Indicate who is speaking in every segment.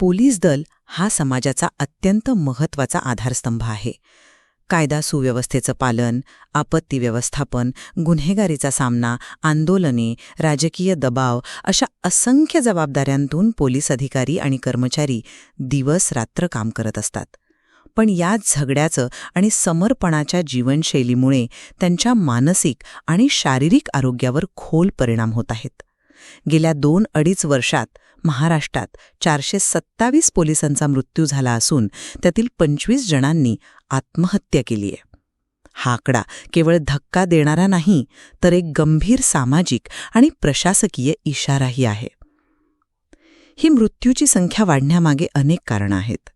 Speaker 1: Police दल हा समाजाचा अत्यंत महत्त्वाचा आधारस्तंभ आहे. कायदा सुव्यवस्थेचं पालन आपत्ती व्यवस्थापन गुन्हेगारीचा सामना आंदोलने राजकीय दबाव अशा असंख्य जबाबदाऱ्यांतून पोलीस अधिकारी आणि कर्मचारी दिवस रात्र काम करत असतात. पण या झगड्याचं आणि समर्पणाच्या जीवनशैलीमुळे त्यांच्या मानसिक आणि शारीरिक आरोग्यावर खोल परिणाम होत आहेत. गेल्या दोन अडीच वर्षात महाराष्ट्रात चारशे सत्तावीस पोलिसांचा मृत्यू झाला असून त्यातील पंचवीस जणांनी आत्महत्या केली आहे. हा आकडा केवळ धक्का देणारा नाही तर एक गंभीर सामाजिक आणि प्रशासकीय इशाराही आहे. ही मृत्यूची संख्या वाढण्यामागे अनेक कारणं आहेत.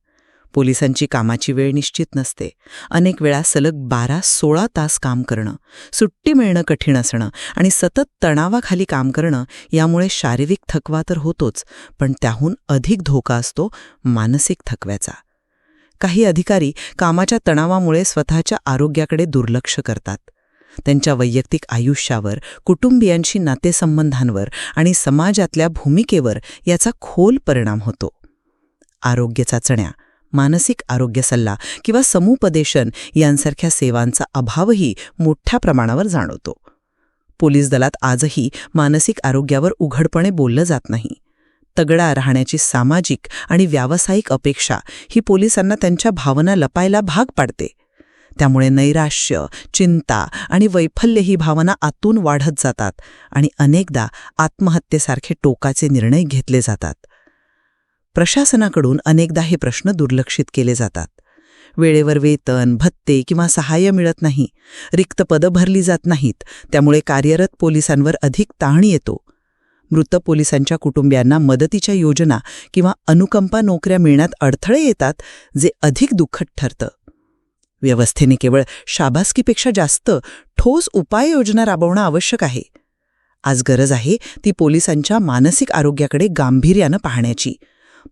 Speaker 1: पोलिसांची कामाची वेळ निश्चित नसते. अनेक वेळा सलग बारा सोळा तास काम करणं सुट्टी मिळणं कठीण असणं आणि सतत तणावाखाली काम करणं यामुळे शारीरिक थकवा तर होतोच पण त्याहून अधिक धोका असतो मानसिक थकव्याचा. काही अधिकारी कामाच्या तणावामुळे स्वतःच्या आरोग्याकडे दुर्लक्ष करतात. त्यांच्या वैयक्तिक आयुष्यावर कुटुंबियांशी नातेसंबंधांवर आणि समाजातल्या भूमिकेवर याचा खोल परिणाम होतो. आरोग्य चाचण्या मानसिक आरोग्य सल्ला किंवा समुपदेशन यांसारख्या सेवांचा अभावही मोठ्या प्रमाणावर जाणवतो. पोलीस दलात आजही मानसिक आरोग्यावर उघडपणे बोललं जात नाही. तगडा राहण्याची सामाजिक आणि व्यावसायिक अपेक्षा ही पोलिसांना त्यांच्या भावना लपायला भाग पाडते. त्यामुळे नैराश्य चिंता आणि वैफल्य ही भावना आतून वाढत जातात आणि अनेकदा आत्महत्येसारखे टोकाचे निर्णय घेतले जातात. प्रशासनाकडून अनेकदा हे प्रश्न दुर्लक्षित केले जातात. वेळेवर वेतन भत्ते किंवा सहाय्य मिळत नाही. रिक्त पदं भरली जात नाहीत. त्यामुळे कार्यरत पोलिसांवर अधिक ताण येतो. मृत पोलिसांच्या कुटुंबियांना मदतीच्या योजना किंवा अनुकंपा नोकऱ्या मिळण्यात अडथळे येतात जे अधिक दुःखद ठरतं. व्यवस्थेने केवळ शाबासकीपेक्षा जास्त ठोस उपाययोजना राबवणं आवश्यक आहे. आज गरज आहे ती पोलिसांच्या मानसिक आरोग्याकडे गांभीर्यानं पाहण्याची.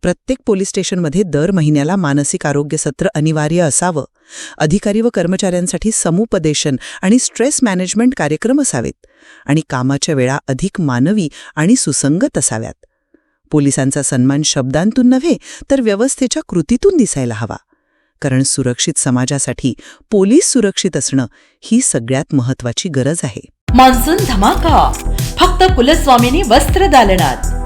Speaker 1: प्रत्येक पोलीस स्टेशनमध्ये दर महिन्याला मानसिक आरोग्य सत्र अनिवार्य असावं. अधिकारी व कर्मचाऱ्यांसाठी समुपदेशन आणि स्ट्रेस मॅनेजमेंट कार्यक्रम असावेत आणि कामाच्या वेळा अधिक मानवी आणि सुसंगत असाव्यात. पोलिसांचा सन्मान शब्दांतून नव्हे तर व्यवस्थेच्या कृतीतून दिसायला हवा. कारण सुरक्षित समाजासाठी पोलीस सुरक्षित असणं ही सगळ्यात महत्वाची गरज आहे.
Speaker 2: मान्सून धमाका. फक्त कुलस्वामिनी वस्त्र दालनात.